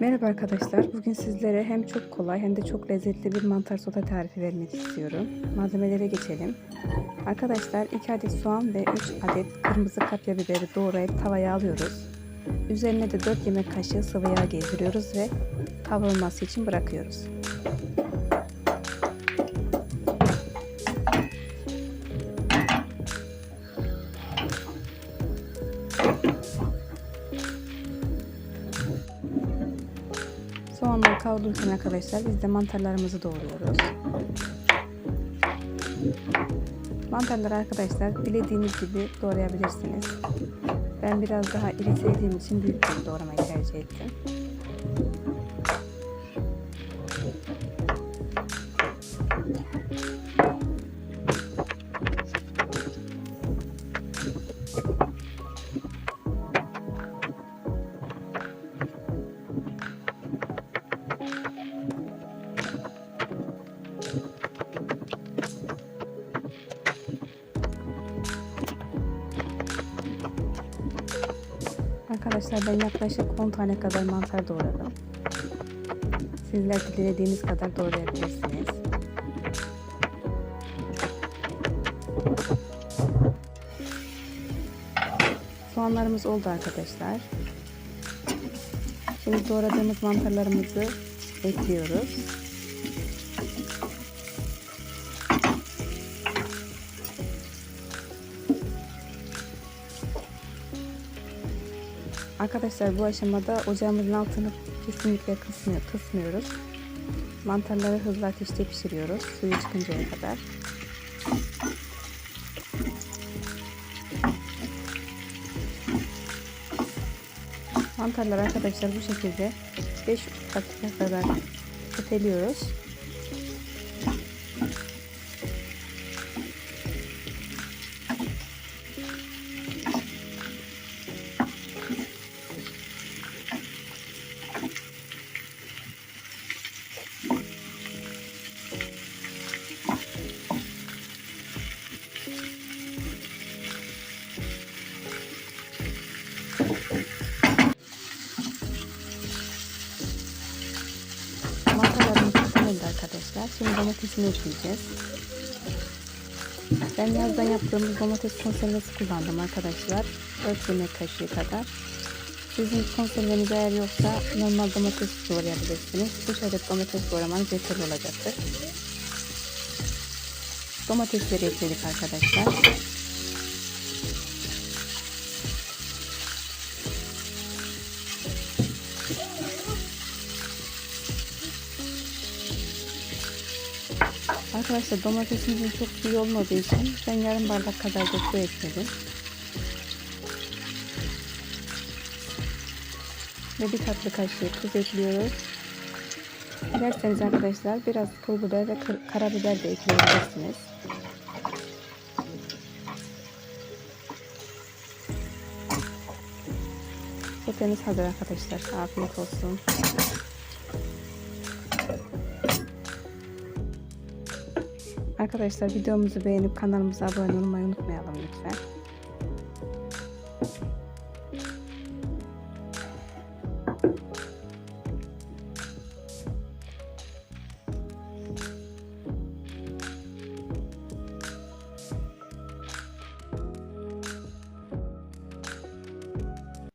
Merhaba arkadaşlar. Bugün sizlere hem çok kolay hem de çok lezzetli bir mantar sote tarifi vermek istiyorum. Malzemelere geçelim. Arkadaşlar 2 adet soğan ve 3 adet kırmızı kapya biberi doğrayıp tavaya alıyoruz. Üzerine de 4 yemek kaşığı sıvı yağ gezdiriyoruz ve kavrulması için bırakıyoruz. Soğanlar kavrulurken arkadaşlar biz de mantarlarımızı doğruyoruz. Mantarları arkadaşlar dilediğiniz gibi doğrayabilirsiniz. Ben biraz daha iri sevdiğim için büyük bir doğramayı tercih ettim. Arkadaşlar ben yaklaşık 10 tane kadar mantar doğradım. Sizler de dilediğiniz kadar doğrayabilirsiniz. Soğanlarımız oldu arkadaşlar. Şimdi doğradığımız mantarlarımızı ekliyoruz. Arkadaşlar bu aşamada ocağımızın altını kesinlikle kısmıyor, kısmıyoruz. Mantarları hızlı ateşte pişiriyoruz suyu çıkıncaya kadar. Mantarlar arkadaşlar bu şekilde 5 dakika kadar öteliyoruz. Domatesini ekleyeceğiz. Ben yazdan yaptığımız domates konservesi kullandım arkadaşlar. 4 yemek kaşığı kadar. Sizin konserveniz eğer yoksa normal domates doğrayabilirsiniz. 3 adet domates doğramanız yeterli olacaktır. Domatesleri ekledik arkadaşlar. Arkadaşlar domatesimizin çok iyi olmadığı için ben yarım bardak kadar da su ekledim. Ve bir tatlı kaşığı tuz ekliyoruz. Dilerseniz arkadaşlar biraz pul biber ve karabiber de ekleyebilirsiniz. Sotemiz hazır arkadaşlar. Afiyet olsun. Arkadaşlar videomuzu beğenip kanalımıza abone olmayı unutmayalım lütfen.